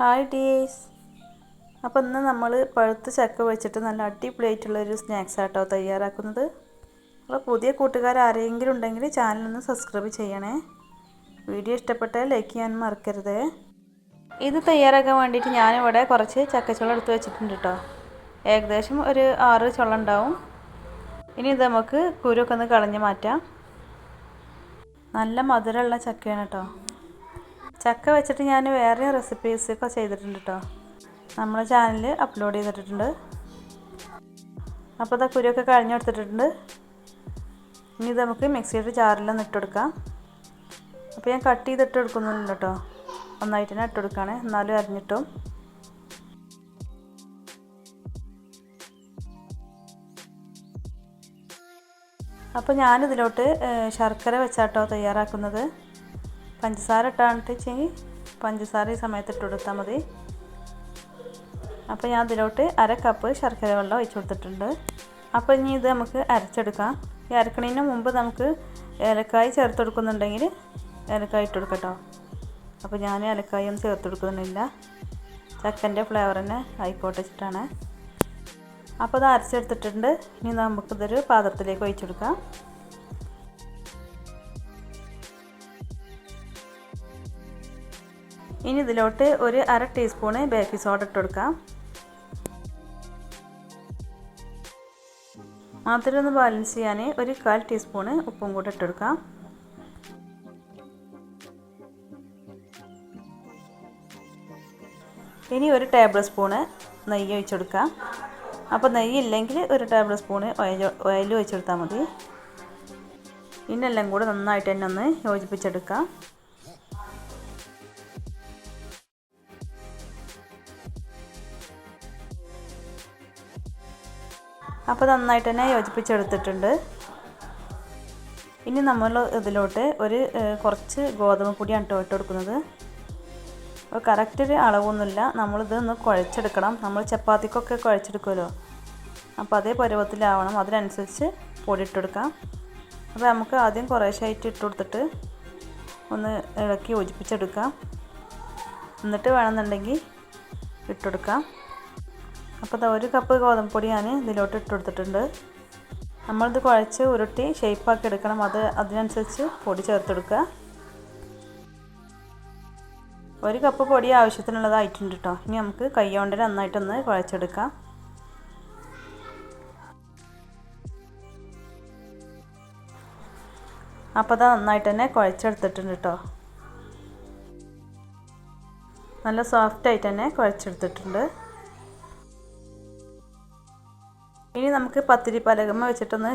Hi ഡീസ്. അപ്പോൾ ഇന്ന് നമ്മൾ പഴുത്ത ചക്ക വെച്ചിട്ട് നല്ല അടിപൊളിയായിട്ടുള്ളൊരു സ്നാക്സ് ആട്ടോ തയ്യാറാക്കുന്നത്. അപ്പോൾ പുതിയ കൂട്ടുകാർ ആരെങ്കിലും ഉണ്ടെങ്കിൽ ചാനലൊന്ന് സബ്സ്ക്രൈബ് ചെയ്യണേ. വീഡിയോ ഇഷ്ടപ്പെട്ടാൽ ലൈക്ക് ചെയ്യാൻ മറക്കരുത്. ഇത് തയ്യാറാക്കാൻ വേണ്ടിയിട്ട് ഞാനിവിടെ കുറച്ച് ചക്കച്ചുള എടുത്ത് വെച്ചിട്ടുണ്ട് കേട്ടോ ഏകദേശം ഒരു ആറ് ചുള ഉണ്ടാവും. ഇനി ഇത് നമുക്ക് കുരുവൊക്കെ ഒന്ന് കളഞ്ഞ് മാറ്റാം. നല്ല മധുരമുള്ള ചക്കയാണ് കേട്ടോ ചക്ക വെച്ചിട്ട് ഞാൻ വേറെ റെസിപ്പീസൊക്കെ ചെയ്തിട്ടുണ്ട് കേട്ടോ നമ്മുടെ ചാനലിൽ അപ്ലോഡ് ചെയ്തിട്ടുണ്ട്. അപ്പോൾ ഇതാ കുരുവൊക്കെ കഴിഞ്ഞെടുത്തിട്ടുണ്ട് ഇനി ഇത് നമുക്ക് മിക്സിയുടെ ജാറിലൊന്ന് ഇട്ടെടുക്കാം അപ്പോൾ ഞാൻ കട്ട് ചെയ്തിട്ട് എടുക്കുന്നില്ല കേട്ടോ ഒന്നായിട്ട് തന്നെ ഇട്ടെടുക്കുകയാണ് എന്നാലും അരിഞ്ഞിട്ടും. അപ്പോൾ ഞാനിതിലോട്ട് ശർക്കര വെച്ചാട്ടോ തയ്യാറാക്കുന്നത്. പഞ്ചസാര ഇട്ടാണിട്ട് വെച്ചെങ്കിൽ പഞ്ചസാര ഈ സമയത്ത് ഇട്ട് കൊടുത്താൽ മതി. അപ്പോൾ ഞാൻ അതിലോട്ട് അര കപ്പ് ശർക്കര വെള്ളം ഒഴിച്ചു കൊടുത്തിട്ടുണ്ട്. അപ്പോൾ ഇനി ഇത് നമുക്ക് അരച്ചെടുക്കാം. ഈ അരക്കണതിന് മുമ്പ് നമുക്ക് ഏലക്കായ് ചേർത്ത് കൊടുക്കുന്നുണ്ടെങ്കിൽ ഏലക്കായ ഇട്ട് കൊടുക്കട്ടോ അപ്പോൾ ഞാൻ ഏലക്കായ ഒന്നും ചേർത്ത് കൊടുക്കുന്നില്ല. ചക്കന്റെ ഫ്ലേവർ തന്നെ ആയിക്കോട്ടെ വെച്ചിട്ടാണ് അപ്പോൾ അത് അരച്ചെടുത്തിട്ടുണ്ട്. ഇനി നമുക്കിതൊരു പാത്രത്തിലേക്ക് ഒഴിച്ചെടുക്കാം ഇനി ഇതിലോട്ട് ഒരു അര ടീസ്പൂണ് ബേക്കിംഗ് സോഡ ഇട്ട് കൊടുക്കാം. മധുരം ഒന്ന് ബാലൻസ് ചെയ്യാൻ ഒരു കാൽ ടീസ്പൂണ് ഉപ്പും കൂടെ ഇട്ടെടുക്കാം ഇനി ഒരു ടേബിൾ സ്പൂണ് നെയ്യ് ഒഴിച്ചെടുക്കാം അപ്പോൾ നെയ്യ് ഇല്ലെങ്കിൽ ഒരു ടേബിൾ സ്പൂണ് ഓയിൽ ഓയിൽ ഒഴിച്ചെടുത്താൽ മതി. ഇന്നെല്ലാം കൂടെ നന്നായിട്ട് തന്നെ ഒന്ന് യോജിപ്പിച്ചെടുക്കാം. അപ്പോൾ നന്നായിട്ട് തന്നെ യോജിപ്പിച്ചെടുത്തിട്ടുണ്ട്. ഇനി നമ്മൾ ഇതിലോട്ട് ഒരു കുറച്ച് ഗോതമ്പ് പൊടിയാണ് ഇട്ട് കൊടുക്കുന്നത്. അപ്പോൾ കറക്റ്റ് ഒരു അളവൊന്നുമില്ല. നമ്മളിത് ഒന്ന് കുഴച്ചെടുക്കണം. നമ്മൾ ചപ്പാത്തിക്കൊക്കെ കുഴച്ചെടുക്കുമല്ലോ. അപ്പോൾ അതേ പരുവത്തിലാവണം. അതിനനുസരിച്ച് പൊടി ഇട്ടെടുക്കാം അപ്പോൾ നമുക്ക് ആദ്യം കുറേശ്ശായിട്ട് ഇട്ട് കൊടുത്തിട്ട് ഒന്ന് ഇളക്കി യോജിപ്പിച്ചെടുക്കാം. എന്നിട്ട് വേണമെന്നുണ്ടെങ്കിൽ ഇട്ടെടുക്കാം അപ്പോൾ ഒരു കപ്പ് ഗോതമ്പ് പൊടി ഞാൻ ഇതിലോട്ട് ഇട്ട് കൊടുത്തിട്ടുണ്ട് നമ്മളിത് കുഴച്ച് ഉരുട്ടി ഷേപ്പാക്കി എടുക്കണം. അത് അതിനനുസരിച്ച് പൊടി ചേർത്തെടുക്കുക. ഒരു കപ്പ് പൊടി ആവശ്യത്തിനുള്ളതായിട്ടുണ്ട് കേട്ടോ ഇനി നമുക്ക് കൈകൊണ്ട് നന്നായിട്ടൊന്ന് കുഴച്ചെടുക്കാം. അപ്പോൾ അത് നന്നായിട്ട് തന്നെ കുഴച്ചെടുത്തിട്ടുണ്ട് കേട്ടോ നല്ല സോഫ്റ്റായിട്ട് തന്നെ കുഴച്ചെടുത്തിട്ടുണ്ട്. ഇനി നമുക്ക് പത്തിരി പലകമ്മ വെച്ചിട്ടൊന്ന്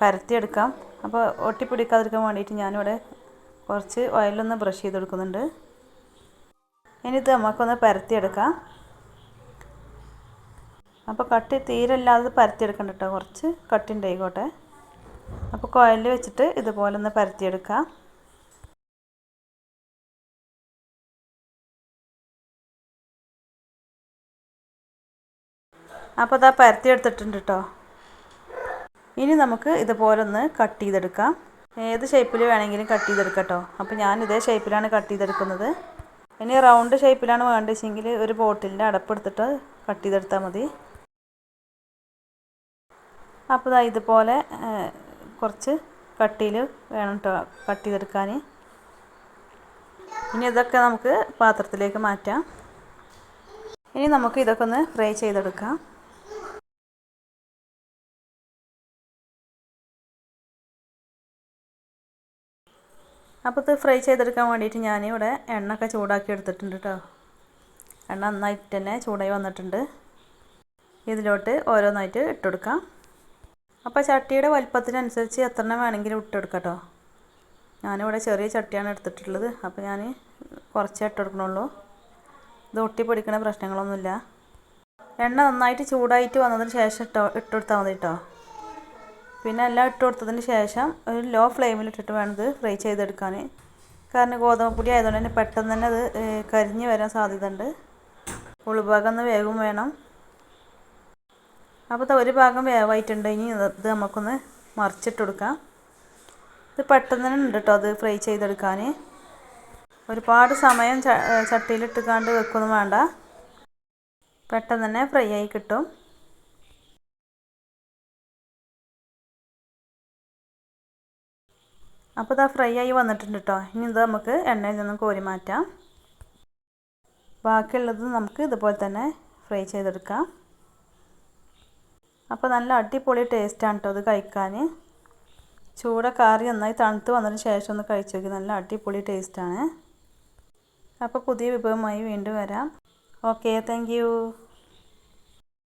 പരത്തിയെടുക്കാം. അപ്പോൾ ഒട്ടിപ്പിടിക്കാതിരിക്കാൻ വേണ്ടിയിട്ട് ഞാനിവിടെ കുറച്ച് ഓയിലൊന്ന് ബ്രഷ് ചെയ്ത് കൊടുക്കുന്നുണ്ട് ഇനി ഇത് നമുക്കൊന്ന് പരത്തിയെടുക്കാം. അപ്പോൾ കട്ടി തീരെ തീരല്ലാതെ പരത്തിയെടുക്കണ്ട കേട്ടോ കുറച്ച് കട്ടി ഉണ്ടായിക്കോട്ടെ അപ്പോൾ കോയലിൽ വെച്ചിട്ട് ഇതുപോലെ ഒന്ന് പരത്തിയെടുക്കാം. അപ്പോൾ അതാ പരത്തി എടുത്തിട്ടുണ്ട് കേട്ടോ ഇനി നമുക്ക് ഇതുപോലെ ഒന്ന് കട്ട് ചെയ്തെടുക്കാം. ഏത് ഷേപ്പിൽ വേണമെങ്കിലും കട്ട് ചെയ്തെടുക്കാം അപ്പോൾ ഞാൻ ഇതേ ഷേപ്പിലാണ് കട്ട് ചെയ്തെടുക്കുന്നത്. ഇനി റൗണ്ട് ഷേപ്പിലാണ് വേണ്ടതെങ്കിൽ ഒരു ബോട്ടിലിന്റെ അടപ്പെടുത്തിട്ട് കട്ട് ചെയ്തെടുത്താൽ മതി. അപ്പോൾ ഇതാ ഇതുപോലെ കുറച്ച് കട്ടിയിൽ വേണം കേട്ടോ കട്ട് ചെയ്തെടുക്കാൻ ഇനി ഇതൊക്കെ നമുക്ക് പാത്രത്തിലേക്ക് മാറ്റാം. ഇനി നമുക്ക് ഇതൊക്കെ ഒന്ന് ഫ്രൈ ചെയ്തെടുക്കാം. അപ്പോൾ ഇത് ഫ്രൈ ചെയ്തെടുക്കാൻ വേണ്ടിയിട്ട് ഞാനിവിടെ എണ്ണയൊക്കെ ചൂടാക്കി എടുത്തിട്ടുണ്ട് കേട്ടോ എണ്ണ നന്നായിട്ട് തന്നെ ചൂടായി വന്നിട്ടുണ്ട്. ഇതിലോട്ട് ഓരോന്നായിട്ട് ഇട്ടുകൊടുക്കാം അപ്പോൾ ചട്ടിയുടെ വലിപ്പത്തിനനുസരിച്ച് എത്ര എണ്ണം വേണമെങ്കിലും ഇട്ടെടുക്കാം കേട്ടോ ഞാനിവിടെ ചെറിയ ചട്ടിയാണ് എടുത്തിട്ടുള്ളത്. അപ്പോൾ ഞാൻ കുറച്ചേ ഇട്ടെടുക്കണുള്ളൂ. ഇത് ഒട്ടി പിടിക്കണ പ്രശ്നങ്ങളൊന്നുമില്ല. എണ്ണ നന്നായിട്ട് ചൂടായിട്ട് വന്നതിന് ശേഷം ഇട്ടോ ഇട്ടെടുത്താൽ മതി കേട്ടോ പിന്നെ എല്ലാം ഇട്ട് കൊടുത്തതിന് ശേഷം ഒരു ലോ ഫ്ലെയിമിലിട്ടിട്ട് വേണം ഇത് ഫ്രൈ ചെയ്തെടുക്കാൻ. കാരണം ഗോതമ്പ് ആയതുകൊണ്ട് തന്നെ പെട്ടെന്ന് തന്നെ അത് കരിഞ്ഞ് വരാൻ സാധ്യത ഉണ്ട് ഉൾഭാഗം ഒന്ന് വേഗം വേണം. അപ്പോൾ ഒരു ഭാഗം വേവായിട്ടുണ്ട്. ഇനി ഇത് നമുക്കൊന്ന് മറിച്ചിട്ട് കൊടുക്കാം. ഇത് പെട്ടെന്ന് തന്നെ ഉണ്ട് കേട്ടോ അത് ഫ്രൈ ചെയ്തെടുക്കാൻ. ഒരുപാട് സമയം ചട്ടിയിലിട്ടുകാണ്ട് വെക്കൊന്നും വേണ്ട. പെട്ടെന്ന് തന്നെ ഫ്രൈ ആയി കിട്ടും. അപ്പോൾ ഇതാ ഫ്രൈ ആയി വന്നിട്ടുണ്ട് കേട്ടോ ഇനി ഇത് നമുക്ക് എണ്ണയിൽ നിന്നും കോരി മാറ്റാം. ബാക്കിയുള്ളത് നമുക്ക് ഇതുപോലെ തന്നെ ഫ്രൈ ചെയ്തെടുക്കാം. അപ്പോൾ നല്ല അടിപൊളി ടേസ്റ്റാണ് കേട്ടോ അത് കഴിക്കാൻ. ചൂട കാറി നന്നായി തണുത്ത് വന്നതിന് ശേഷം ഒന്ന് കഴിച്ചു നോക്കി. നല്ല അടിപൊളി ടേസ്റ്റാണ് അപ്പോൾ പുതിയ വിഭവമായി വീണ്ടും വരാം. Okay thank